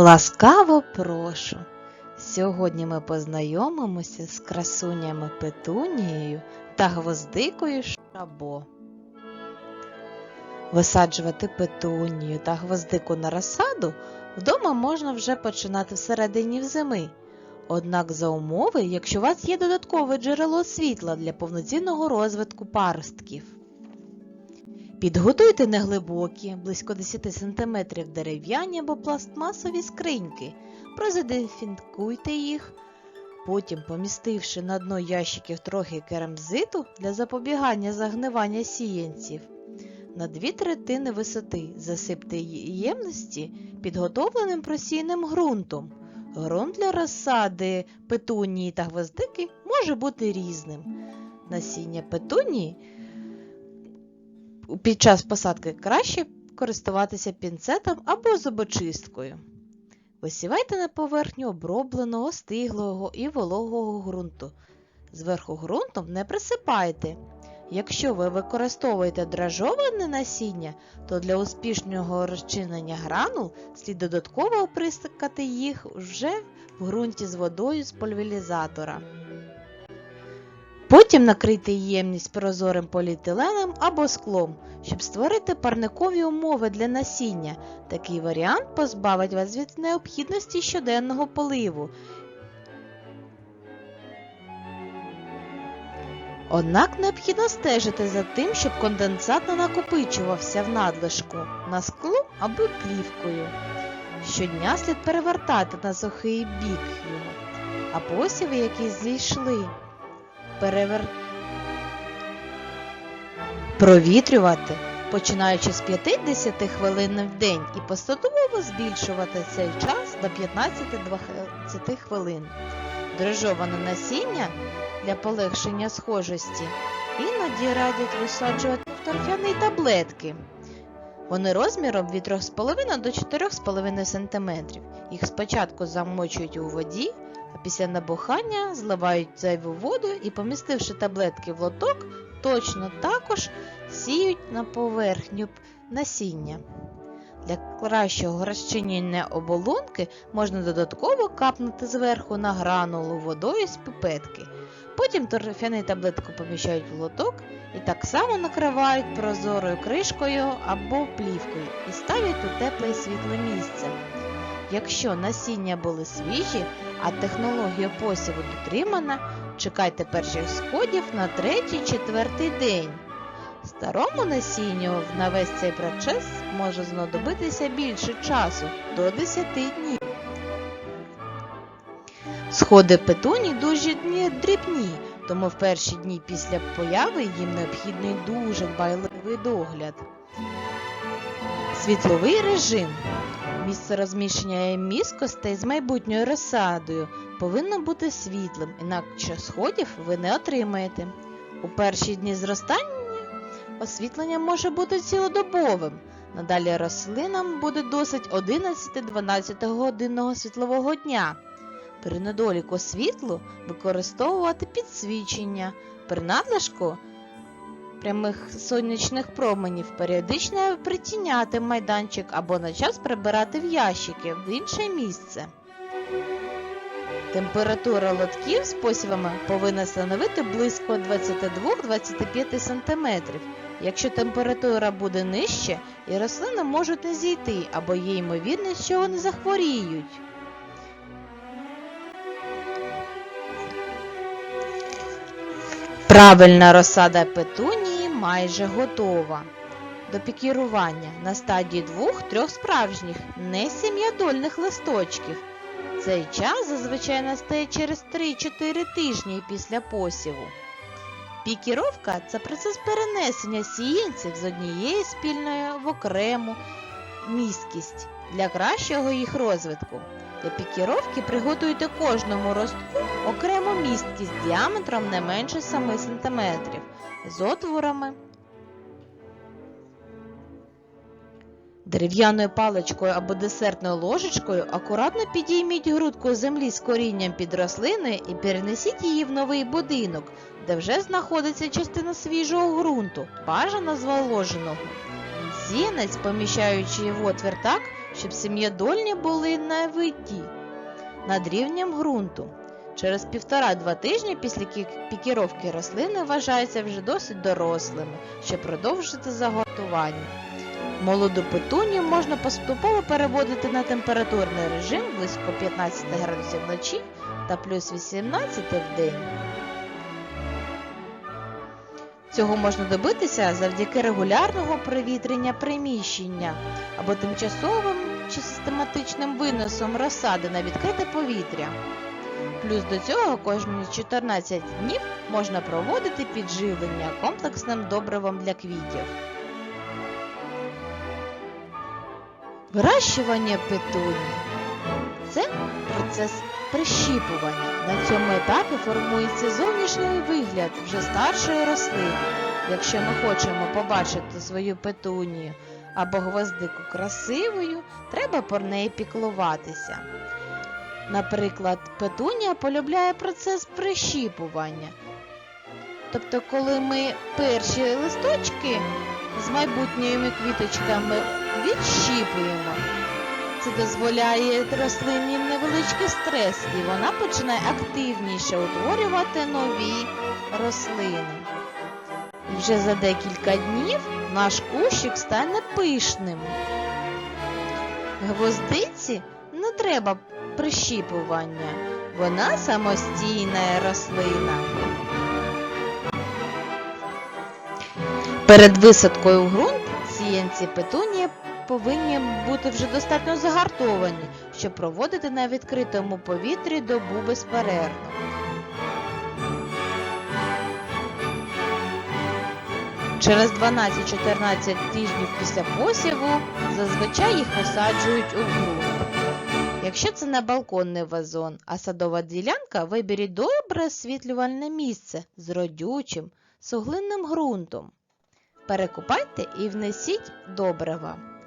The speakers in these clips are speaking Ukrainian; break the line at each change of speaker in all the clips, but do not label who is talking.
Ласкаво прошу. Сьогодні ми познайомимося з красунями петунією та гвоздикою шабо. Висаджувати петунію та гвоздику на розсаду вдома можна вже починати всередині зими. Однак за умови, якщо у вас є додаткове джерело світла для повноцінного розвитку паростків. Підготуйте неглибокі, близько 10 см дерев'яні або пластмасові скриньки, прозадефінкуйте їх, потім, помістивши на дно ящиків трохи керамзиту для запобігання загнивання сіянців, на дві третини висоти засипте ємності підготовленим просійним ґрунтом. Ґрунт для розсади петунії та гвоздики може бути різним. Насіння петунії під час посадки краще користуватися пінцетом або зубочисткою. Висівайте на поверхню обробленого, стиглого і вологого ґрунту. Зверху ґрунтом не присипайте. Якщо ви використовуєте дражоване насіння, то для успішного розчинення гранул слід додатково оприскати їх вже в ґрунті з водою з пульверізатора. Потім накрийте ємність прозорим поліетиленом або склом, щоб створити парникові умови для насіння. Такий варіант позбавить вас від необхідності щоденного поливу. Однак необхідно стежити за тим, щоб конденсат не накопичувався в надлишку на скло або плівкою. Щодня слід перевертати на сухий бік його, а посіви, які зійшли, перевер... провітрювати, починаючи з 50 хвилин в день і поступово збільшувати цей час до 15-20 хвилин. Дрожжоване насіння для полегшення схожості іноді радять висаджувати в торфяні таблетки. Вони розміром від 3,5 до 4,5 см. Їх спочатку замочують у воді, а після набухання зливають зайву воду і, помістивши таблетки в лоток, точно також сіють на поверхню насіння. Для кращого розчинення оболонки можна додатково капнути зверху на гранулу водою з пипетки. Потім торфяну таблетку поміщають в лоток і так само накривають прозорою кришкою або плівкою і ставлять у тепле і світле місце. Якщо насіння були свіжі, а технологія посіву дотримана, чекайте перших сходів на третій-четвертий день. Старому насінню на весь цей процес може знадобитися більше часу до 10 днів. Сходи петуні дуже дрібні, тому в перші дні після появи їм необхідний дуже дбайливий догляд. Світловий режим. Місце розміщення міскостей з майбутньою розсадою повинно бути світлим, інакше сходів ви не отримаєте. У перші дні зростання освітлення може бути цілодобовим. Надалі рослинам буде досить 11-12 годинного світлового дня. При недоліку світлу використовувати підсвічення, при надлишку прямих сонячних променів періодично притіняти майданчик або на час прибирати в ящики в інше місце. Температура лотків з посівами повинна становити близько 22-25 см. Якщо температура буде нижче, і рослини можуть не зійти або є ймовірність, що вони захворіють. Правильна розсада петунії майже готова. До пікірування на стадії двох-трьох справжніх, не сім'ядольних листочків. Цей час зазвичай настає через 3-4 тижні після посіву. Пікіровка це процес перенесення сіянців з однієї спільної в окрему місткість для кращого їх розвитку. Для пікіровки приготуйте кожному ростку окрему місткість діаметром не менше 7 см з отворами. Дерев'яною паличкою або десертною ложечкою акуратно підійміть грудку землі з корінням під рослиною і перенесіть її в новий будинок, де вже знаходиться частина свіжого ґрунту, бажано зволоженого. Сіянець, поміщаючи в отвір так, щоб сім'єдольні були на виді над рівнем ґрунту. Через півтора-два тижні після пікіровки рослини вважаються вже досить дорослими, щоб продовжити загортування. Молоду петунію можна поступово переводити на температурний режим близько 15 градусів вночі та плюс 18 в день. Цього можна добитися завдяки регулярного провітрення приміщення або тимчасовим чи систематичним виносом розсади на відкрите повітря. Плюс до цього кожні 14 днів можна проводити підживлення комплексним добривом для квітів. Вирощування петуній – процес прищіпування. На цьому етапі формується зовнішній вигляд вже старшої рослини. Якщо ми хочемо побачити свою петунію або гвоздику красивою, треба про неї піклуватися. Наприклад, петунія полюбляє процес прищіпування. Тобто, коли ми перші листочки з майбутніми квіточками відщіпуємо, це дозволяє рослині невеличкий стрес, і вона починає активніше утворювати нові рослини. Вже за декілька днів наш кущик стане пишним. Гвоздиці не треба прищіпування, вона самостійна рослина. Перед висадкою в ґрунт сіянці петунії повинні бути вже достатньо загартовані, щоб проводити на відкритому повітрі добу безперервно. Через 12-14 тижнів після посіву зазвичай їх висаджують у ґрунт. Якщо це не балконний вазон, а садова ділянка, виберіть добре освітлювальне місце з родючим, суглинним ґрунтом. Перекопайте і внесіть добрива.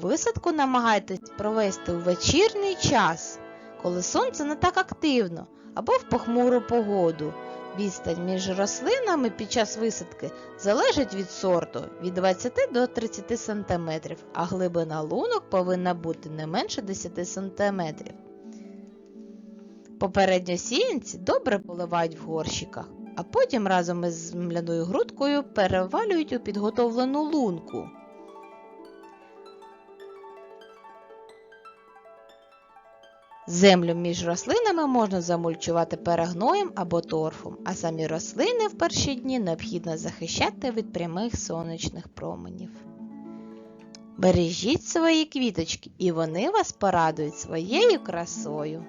Висадку намагайтесь провести у вечірній час, коли сонце не так активно, або в похмуру погоду. Відстань між рослинами під час висадки залежить від сорту від 20 до 30 см, а глибина лунок повинна бути не менше 10 см. Попередньо сіянці добре поливають в горщиках, а потім разом із земляною грудкою перевалюють у підготовлену лунку. Землю між рослинами можна замульчувати перегноєм або торфом, а самі рослини в перші дні необхідно захищати від прямих сонячних променів. Бережіть свої квіточки, і вони вас порадують своєю красою.